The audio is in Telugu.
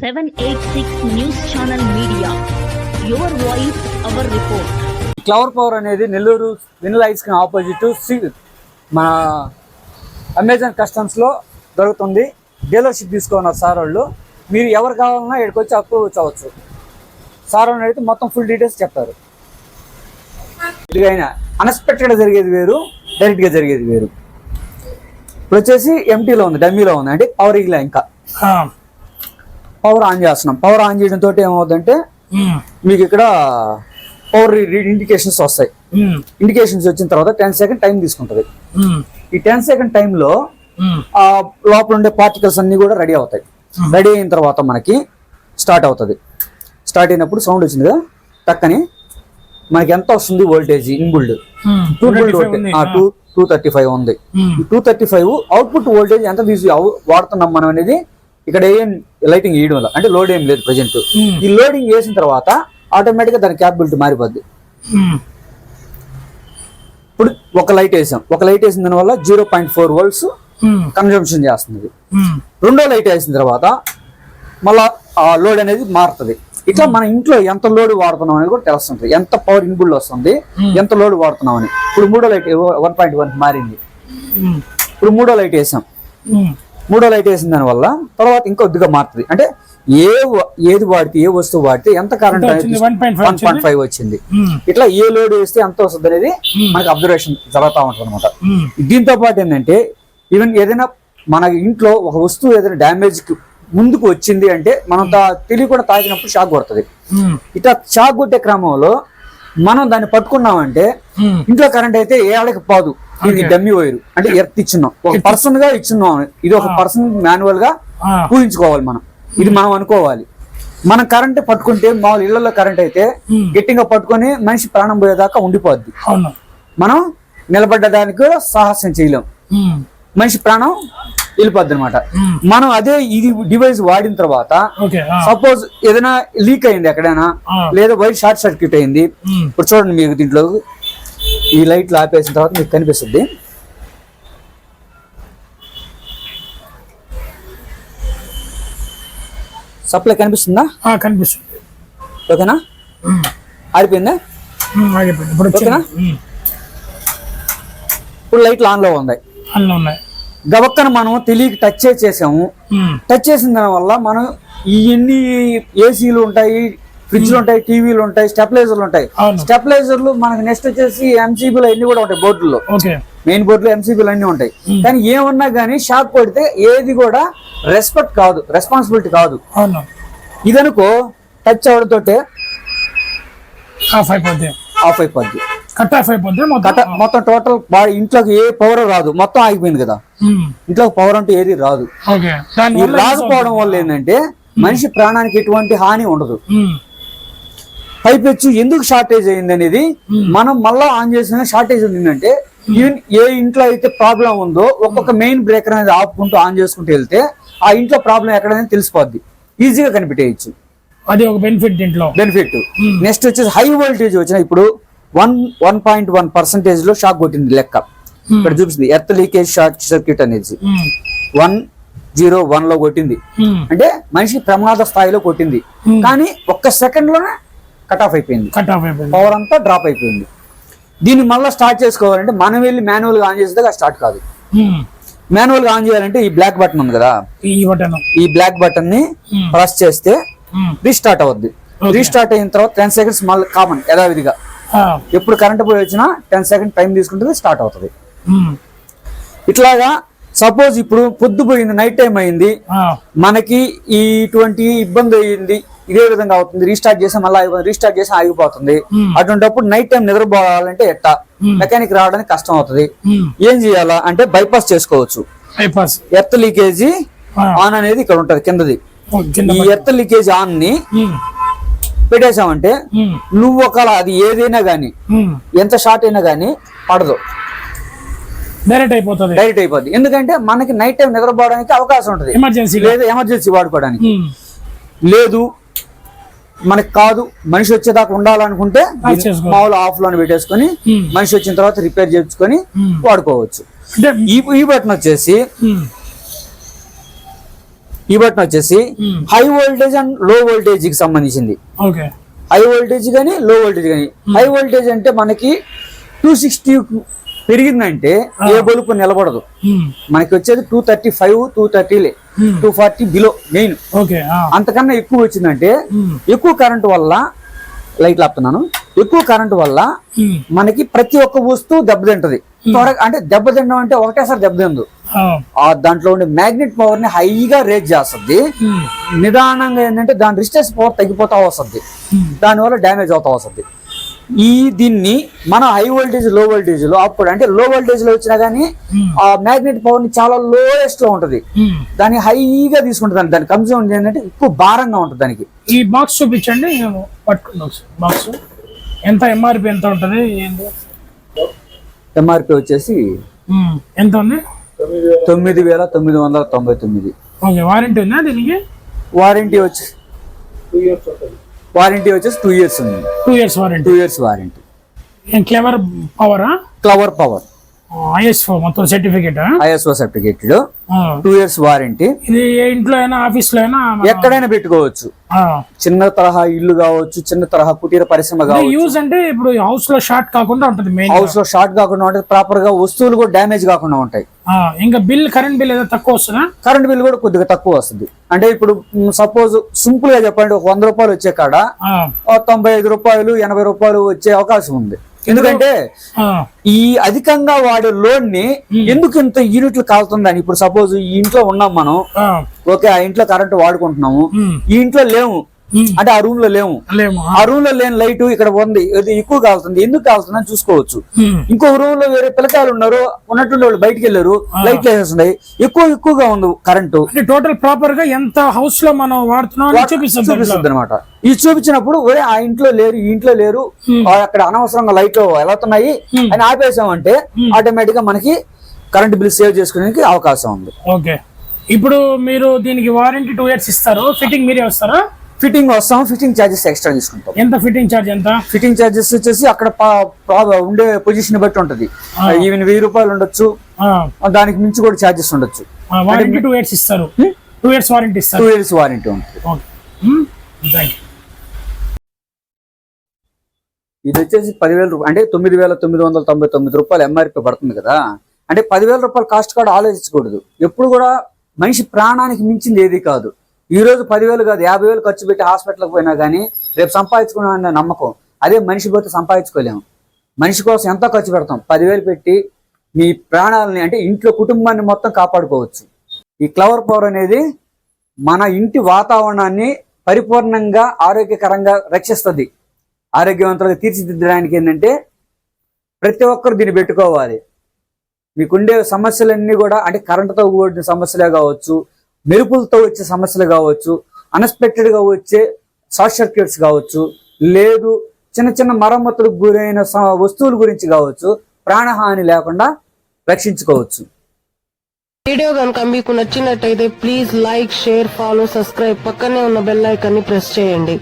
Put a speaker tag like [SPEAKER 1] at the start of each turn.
[SPEAKER 1] 786 News Channel Media. Your voice, our report.
[SPEAKER 2] Flower power అనేది Nellore vanilla ice cream opposite C మన అమెజాన్ కస్టమ్స్లో దొరుకుతుంది. డీలర్షిప్ తీసుకున్నారు సార్ వాళ్ళు. మీరు ఎవరు కావాలన్నా ఇక్కడికి వచ్చి అప్రూవ్ అవ్వచ్చు సార్ వాళ్ళు అయితే మొత్తం ఫుల్ డీటెయిల్స్ చెప్తారు ఇదిగైనా అన్ఎక్స్పెక్టెడ్గా జరిగేది వేరు డైరెక్ట్గా జరిగేది వేరు. ఇప్పుడు వచ్చేసి ఎంటీలో ఉంది డమ్మీలో ఉంది. అంటే పవర్ ఇంకా. పవర్ ఆన్ చేస్తున్నాం. పవర్ ఆన్ చేయడం తోటి ఏమవుతుందంటే మీకు ఇక్కడ పవర్ ఇండికేషన్స్ వస్తాయి. ఇండికేషన్స్ వచ్చిన తర్వాత టెన్ సెకండ్ టైం తీసుకుంటది. ఈ టెన్ సెకండ్ టైంలో ఆ లోపల ఉండే పార్టికల్స్ అన్ని కూడా రెడీ అవుతాయి. రెడీ అయిన తర్వాత మనకి స్టార్ట్ అవుతుంది. స్టార్ట్ అయినప్పుడు సౌండ్ వచ్చింది కదా? టక్కని మనకి ఎంత వస్తుంది voltage inbuilt two two two thirty five ఉంది. Two thirty five output voltage ఎంత తీసి వాడుతున్నాం మనం అనేది ఇక్కడ ఏం లైటింగ్ వేయడం వల్ల అంటే లోడ్ ఏం లేదు ప్రజెంట్ ఈ లోడింగ్ వేసిన తర్వాత ఆటోమేటిక్గా దాని క్యాపబిలిటీ మారిపోద్ది. ఇప్పుడు ఒక లైట్ వేసాం. ఒక లైట్ వేసిన దాని వల్ల zero point four volts consumption చేస్తుంది. రెండో లైట్ వేసిన తర్వాత మళ్ళా ఆ లోడ్ అనేది మారుతుంది. ఇట్లా మన ఇంట్లో ఎంత లోడ్ వాడుతున్నాం అనేది కూడా తెలుస్తుంది ఎంత పవర్ ఇన్బుల్ వస్తుంది ఎంత లోడ్ వాడుతున్నాం అని. ఇప్పుడు మూడో లైట్ వన్ పాయింట్ వన్ మారింది. ఇప్పుడు మూడో లైట్ వేసాం. మూడో లైట్ వేసిన దాని వల్ల తర్వాత ఇంకొద్దిగా మారుతుంది. అంటే ఏ ఏది వాడితే ఏ వస్తువు వాడితే ఎంత కరెంట్
[SPEAKER 3] ఎంత
[SPEAKER 2] అనేది
[SPEAKER 3] వచ్చింది? 1.5
[SPEAKER 2] వన్ పాయింట్ ఫైవ్ వచ్చింది? ఇట్లా ఏ లోడ్ వేస్తే ఎంత వస్తుంది అనేది మనకి అబ్జర్వేషన్ జరుగుతూ ఉంటుంది అనమాట దీంతో పాటు ఏంటంటే ఈవెన్ ఏదైనా మన ఇంట్లో ఒక వస్తువు ఏదైనా డ్యామేజ్ ముందుకు వచ్చింది అంటే మనం తెలియకుండా తాకినప్పుడు షాక్ కొడుతుంది. ఇట్లా షాక్ కొట్టే క్రమంలో మనం దాన్ని పట్టుకున్నామంటే ఇంట్లో కరెంట్ అయితే ఏ ఆడకి పోదు. ఇది డమ్మి వైరు. అంటే ఎర్త్ ఇచ్చున్నాం. ఒక పర్సన్గా ఇచ్చున్నాం. ఇది ఒక పర్సన్ మాన్యువల్గా ఊహించుకోవాలి మనం. ఇది మనం అనుకోవాలి. మనం కరెంట్ పట్టుకుంటే మామూలు ఇళ్ళలో కరెంట్ అయితే గట్టిగా పట్టుకొని మనిషి ప్రాణం పోయేదాకా ఉండిపోద్ది. మనం నిలబడ్డడానికి కూడా సాహసం చేయలేం. మనిషి ప్రాణం వెళ్ళిపోద్ది అనమాట మనం అదే ఇది డివైస్ వాడిన తర్వాత సపోజ్ ఏదైనా లీక్ అయింది ఎక్కడైనా. లేదా వైర్ షార్ట్ సర్క్యూట్ అయింది. ఇప్పుడు చూడండి మీకు దీంట్లో ఈ లైట్లు ఆపేసిన తర్వాత మీకు కనిపిస్తుంది. సప్లై కనిపిస్తుందా?
[SPEAKER 3] కనిపిస్తుంది.
[SPEAKER 2] ఓకేనా? ఆరిపోయిందా
[SPEAKER 3] ఆగిపోయింది? ఇప్పుడు
[SPEAKER 2] ఓకేనా? ఇప్పుడు లైట్లు ఆన్లో ఉన్నాయి.
[SPEAKER 3] అన్నీ ఉన్నాయి.
[SPEAKER 2] గబక్కన మనం తెలియక టచ్ చేసాము. టచ్ చేసిన దాని వల్ల మనం ఈ ఎన్ని ఏసీలు ఉంటాయి ఫ్రిడ్జ్లు ఉంటాయి టీవీలు ఉంటాయి స్టెప్లైజర్లు ఉంటాయి. స్టెప్లైజర్లు మనకి నెక్స్ట్ వచ్చేసి ఎంసీబీలు అన్ని కూడా ఉంటాయి బోర్డుల్లో. మెయిన్ బోర్డులో ఎంసీబీలు అన్ని ఉంటాయి. కానీ ఏమన్నా కానీ షాక్ కొడితే ఏది కూడా రెస్పెక్ట్ కాదు రెస్పాన్సిబిలిటీ కాదు. ఇదనుకో టచ్ అవడంతో
[SPEAKER 3] ఆఫ్ అయిపోద్ది.
[SPEAKER 2] ఆఫ్ అయిపోద్ది.
[SPEAKER 3] కట్ ఆఫ్ అయిపోద్ది మొత్తం.
[SPEAKER 2] టోటల్ ఇంట్లోకి ఏ పవర్ రాదు. మొత్తం ఆగిపోయింది కదా.
[SPEAKER 3] ఉమ్,
[SPEAKER 2] ఇంట్లోకి పవర్ అంటే ఏది రాదు. రాకపోవడం వల్ల ఏంటంటే మనిషి ప్రాణానికి ఎటువంటి హాని ఉండదు. పైపెచ్చు ఎందుకు షార్టేజ్ అయింది అనేది మనం మళ్ళా ఆన్ చేసిన షార్టేజ్ ఉందంటే ఈవెన్ ఏ ఇంట్లో అయితే ప్రాబ్లం ఉందో ఒక్కొక్క మెయిన్ బ్రేకర్ అనేది ఆపుకుంటూ ఆన్ చేసుకుంటూ వెళ్తే ఆ ఇంట్లో ప్రాబ్లం ఎక్కడైనా తెలిసిపోద్ది. ఈజీగా కనిపెట్టేయచ్చు.
[SPEAKER 3] అది ఒక బెనిఫిట్ దీంట్లో.
[SPEAKER 2] బెనిఫిట్ నెక్స్ట్ వచ్చేసి హై వోల్టేజ్ వచ్చిన ఇప్పుడు వన్ వన్ పాయింట్ వన్ పర్సెంటేజ్లో షాక్ కొట్టింది లెక్క. ఇక్కడ చూపిస్తుంది ఎర్త్ లీకేజ్ షార్ట్ సర్క్యూట్ అనేది. వన్ జీరో వన్లో కొట్టింది. అంటే మనిషి ప్రమాద స్థాయిలో కొట్టింది. కానీ ఒక్క సెకండ్లోనే కట్ ఆఫ్ అయిపోయింది.
[SPEAKER 3] కట్ ఆఫ్ అయిపోయింది.
[SPEAKER 2] పవర్ అంతా డ్రాప్ అయిపోయింది. దీన్ని మళ్ళీ స్టార్ట్ చేసుకోవాలంటే మనం వెళ్ళి మాన్యువల్గా ఆన్ చేస్తే స్టార్ట్ కాదు. మాన్యువల్గా ఆన్ చేయాలంటే ఈ బ్లాక్ బటన్ ఉంది కదా?
[SPEAKER 3] ఈ బటన్
[SPEAKER 2] ఈ బ్లాక్ బటన్ని
[SPEAKER 3] Hmm.
[SPEAKER 2] ప్రెస్ చేస్తే
[SPEAKER 3] ఉమ్,
[SPEAKER 2] రీస్టార్ట్ అవుద్ది.
[SPEAKER 3] Okay.
[SPEAKER 2] రీస్టార్ట్ అయిన తర్వాత టెన్ సెకండ్స్ మళ్ళీ కామన్ యథావిధిగా. ఎప్పుడు కరెంట్ పోయి వచ్చినా టెన్ సెకండ్ టైం తీసుకుంటుంది స్టార్ట్ అవుతుంది. ఇట్లాగా సపోజ్ ఇప్పుడు పొద్దు పోయింది నైట్ టైం అయింది. మనకి ఈ ఇటువంటి ఇబ్బంది అయ్యింది. ఇదే విధంగా అవుతుంది. రీస్టార్ట్ చేసి మళ్ళీ రీస్టార్ట్ చేసి ఆగిపోతుంది. అటువంటిప్పుడు నైట్ టైం నిద్రపోవాలంటే ఎట్టా? మెకానిక్ రావడానికి కష్టం అవుతుంది. ఏం చేయాలా అంటే బైపాస్ చేసుకోవచ్చు.
[SPEAKER 3] బైపాస్
[SPEAKER 2] ఎర్త్ లీకేజీ ఆన్ అనేది ఇక్కడ ఉంటది కిందది. ఈ ఎర్త్ లీకేజ్
[SPEAKER 3] ఆన్ని
[SPEAKER 2] పెట్టేశామంటే నువ్వు ఒకవేళ అది ఏదైనా గానీ ఎంత షార్ట్ అయినా గానీ పడదు.
[SPEAKER 3] డైరెక్ట్ అయిపోతుంది.
[SPEAKER 2] డైరెక్ట్ అయిపోద్ది. ఎందుకంటే మనకి నైట్ టైం నిద్రపోవడానికి అవకాశం ఉంటుంది.
[SPEAKER 3] ఎమర్జెన్సీ
[SPEAKER 2] లేదా ఎమర్జెన్సీ వాడుకోవడానికి. లేదు మనకి కాదు మనిషి వచ్చేదాకా ఉండాలనుకుంటే. మామూలు ఆఫ్లోనే పెట్టేసుకొని
[SPEAKER 3] Hmm.
[SPEAKER 2] మనిషి వచ్చిన తర్వాత రిపేర్ చేయించుకొని
[SPEAKER 3] Hmm.
[SPEAKER 2] వాడుకోవచ్చు ఈ బటన్ వచ్చేసి
[SPEAKER 3] ఉమ్,
[SPEAKER 2] ఈ బటన్ వచ్చేసి
[SPEAKER 3] Hmm.
[SPEAKER 2] హై వోల్టేజ్ అండ్లో వోల్టేజ్కి సంబంధించింది హై వోల్టేజ్ కానీ లో వోల్టేజ్ కానీ హై వోల్టేజ్ అంటే మనకి టూ సిక్స్టీ పెరిగిందంటే ఏ బల్బు నిలబడదు. మనకి వచ్చేది two thirty five two thirty
[SPEAKER 3] Hmm.
[SPEAKER 2] Two forty below main అంతకన్నా ఎక్కువ వచ్చిందంటే ఎక్కువ కరెంట్ వల్ల లైట్ ఆపుతున్నాను ఎక్కువ కరెంట్ వల్ల మనకి ప్రతి ఒక్క వస్తువు దెబ్బతింటది త్వరగా అంటే దెబ్బతిండం అంటే ఒకటేసారి దెబ్బతిందు
[SPEAKER 3] ఆ,
[SPEAKER 2] ఆ దాంట్లో ఉండే మ్యాగ్నెట్ పవర్ని హైగా రేజ్ చేస్తుంది. నిదానంగా ఏంటంటే దాని రిస్టెన్స్ పవర్ తగ్గిపోతా వస్తుంది. దానివల్ల డ్యామేజ్ అవుతా వస్తుంది. ఈ దీన్ని మన హై వోల్టేజ్లో వోల్టేజ్లో అప్పుడు అంటే లో వోల్టేజ్లో వచ్చినా గానీ ఆ మ్యాగ్నెట్ పవర్ని చాలా లోయెస్ట్లో ఉంటది. దాన్ని హైగా తీసుకుంటుంది. దాని కన్జ్యూమ్ ఏంటంటే ఎక్కువ భారంగా ఉంటుంది దానికి.
[SPEAKER 3] ఈ బాక్స్ చూపించండి బాక్స్. ఎంత ఎంఆర్పి ఎంత ఉంటుంది
[SPEAKER 2] ఎంఆర్పి వచ్చేసి
[SPEAKER 3] ఎంత ఉంది?
[SPEAKER 2] తొమ్మిది వేల తొమ్మిది వందల తొంభై తొమ్మిది.
[SPEAKER 3] వారంటీ ఉందా దీనికి?
[SPEAKER 2] వారంటీ వచ్చి వారంటీ వచ్చేసి టూ ఇయర్స్ ఉంది.
[SPEAKER 3] Two years warranty
[SPEAKER 2] two years warranty
[SPEAKER 3] clever పవరా
[SPEAKER 2] clever power
[SPEAKER 3] ISO మొత్తం certificate
[SPEAKER 2] ISO certificated two years warranty
[SPEAKER 3] ఇది ఏ ఇంట్లో అయినా ఆఫీస్లో అయినా
[SPEAKER 2] ఎక్కడైనా పెట్టుకోవచ్చు. చిన్న తరహా ఇల్లు కావచ్చు చిన్న తరహా కుటీర పరిశ్రమ కావచ్చు.
[SPEAKER 3] యూజ్ అంటే ఇప్పుడు హౌస్లో షార్ట్ కాకుండా ఉంటుంది మెయిన్
[SPEAKER 2] హౌస్లో షార్ట్ కాకుండా ఉంటాయి ప్రాపర్గా వస్తువులు కూడా డ్యామేజ్ కాకుండా ఉంటాయి.
[SPEAKER 3] ఇంకా బిల్ కరెంట్ బిల్ ఏదో తక్కువ వస్తుందా?
[SPEAKER 2] కరెంట్ బిల్ కూడా కొద్దిగా తక్కువ వస్తుంది. అంటే ఇప్పుడు సపోజ్ సింపుల్గా చెప్పండి ఒక వంద రూపాయలు వచ్చే కాడ తొంభై ఐదు రూపాయలు ఎనభై రూపాయలు వచ్చే అవకాశం ఉంది. ఎందుకంటే ఈ అధికంగా వాడే లోన్ని ఎందుకు ఇంత యూనిట్లు కాలుతుందని ఇప్పుడు సపోజ్ ఈ ఇంట్లో ఉన్నాం మనం. ఓకే ఆ ఇంట్లో కరెంట్ వాడుకుంటున్నాము. ఈ ఇంట్లో లేము.
[SPEAKER 3] ఉమ్,
[SPEAKER 2] అంటే ఆ రూమ్లో లేము.
[SPEAKER 3] లేము ఆ,
[SPEAKER 2] రూమ్లో లేని లైట్ ఇక్కడ ఉంది ఎక్కువ కాలుతుంది ఎందుకు కాలుతుంది అని చూసుకోవచ్చు.
[SPEAKER 3] ఉమ్,
[SPEAKER 2] ఇంకో రూమ్లో వేరే పిల్లకాయలు ఉన్నారు ఉన్నట్టుండి వాళ్ళు బయటికి వెళ్ళారు లైట్లు వేసేస్తున్నాయి ఎక్కువ ఎక్కువగా ఉంది కరెంటు
[SPEAKER 3] టోటల్ ప్రాపర్గా ఎంత హౌస్లో మనం వాడుతున్నాం చూపిస్తుంది
[SPEAKER 2] అనమాట ఇది చూపించినప్పుడు ఒరే ఆ ఇంట్లో లేరు ఈ ఇంట్లో లేరు.
[SPEAKER 3] Hmm.
[SPEAKER 2] అక్కడ అనవసరంగా లైట్లు వెళ్తున్నాయి
[SPEAKER 3] Hmm.
[SPEAKER 2] అని ఆపేసామంటే ఆటోమేటిక్గా మనకి కరెంట్ బిల్ సేవ్ చేసుకోవడానికి అవకాశం ఉంది.
[SPEAKER 3] ఓకే ఇప్పుడు మీరు దీనికి వారంటీ టూ ఇయర్స్ ఇస్తారు. ఫిట్టింగ్ మీరే వస్తారా?
[SPEAKER 2] ఫిట్టింగ్ వస్తాం ఫిట్టింగ్ ఛార్జెస్ ఎక్స్ట్రా తీసుకుంటాం.
[SPEAKER 3] ఎంత ఫిట్టింగ్ ఛార్జ్ ఎంత?
[SPEAKER 2] ఫిట్టింగ్ ఛార్జెస్ వచ్చేసి అక్కడ ఉండే పొజిషన్ బట్టి ఉంటది. ఈవెన్ వెయ్యి రూపాయలు ఉండొచ్చు. దానికి మించి కూడా ఛార్జెస్ ఉండొచ్చు.
[SPEAKER 3] టూ ఇయర్స్ ఇస్తారు. Two years warranty
[SPEAKER 2] two years warranty ఉంటుంది. ఇది వచ్చేసి పదివేల రూపాయలు అంటే తొమ్మిది వేల తొమ్మిది వందల తొంభై తొమ్మిది రూపాయలు ఎంఆర్పి పడుతుంది కదా? అంటే పదివేల రూపాయల కాస్ట్ కూడా ఆలోచించకూడదు. ఎప్పుడు కూడా మనిషి ప్రాణానికి మించింది ఏది కాదు. ఈ రోజు పదివేలు కాదు యాభై వేలు ఖర్చు పెట్టి హాస్పిటల్కి పోయినా కానీ రేపు సంపాదించుకున్నాం అనే నమ్మకం. అదే మనిషి పోతే సంపాదించుకోలేము మనిషి కోసం ఎంతో ఖర్చు పెడతాం? పదివేలు పెట్టి మీ ప్రాణాలని అంటే ఇంట్లో కుటుంబాన్ని మొత్తం కాపాడుకోవచ్చు. ఈ క్లవర్ పవర్ అనేది మన ఇంటి వాతావరణాన్ని పరిపూర్ణంగా ఆరోగ్యకరంగా రక్షిస్తుంది. ఆరోగ్యవంతులుగా తీర్చిదిద్దడానికి ఏంటంటే ప్రతి ఒక్కరు దీన్ని పెట్టుకోవాలి. మీకుండే సమస్యలన్నీ కూడా అంటే కరెంటుతో కూడిన సమస్యలే కావచ్చు మెరుపులతో వచ్చే సమస్యలు కావచ్చు unexpected గా వచ్చే షార్ట్ సర్క్యూట్స్ కావచ్చు లేదు చిన్న చిన్న మరమ్మతులకు గురైన వస్తువుల గురించి కావచ్చు ప్రాణహాని లేకుండా రక్షించుకోవచ్చు.
[SPEAKER 4] వీడియో కనుక మీకు నచ్చినట్టయితే please like share follow subscribe పక్కనే ఉన్న బెల్ ఐకాన్ని ప్రెస్ చేయండి.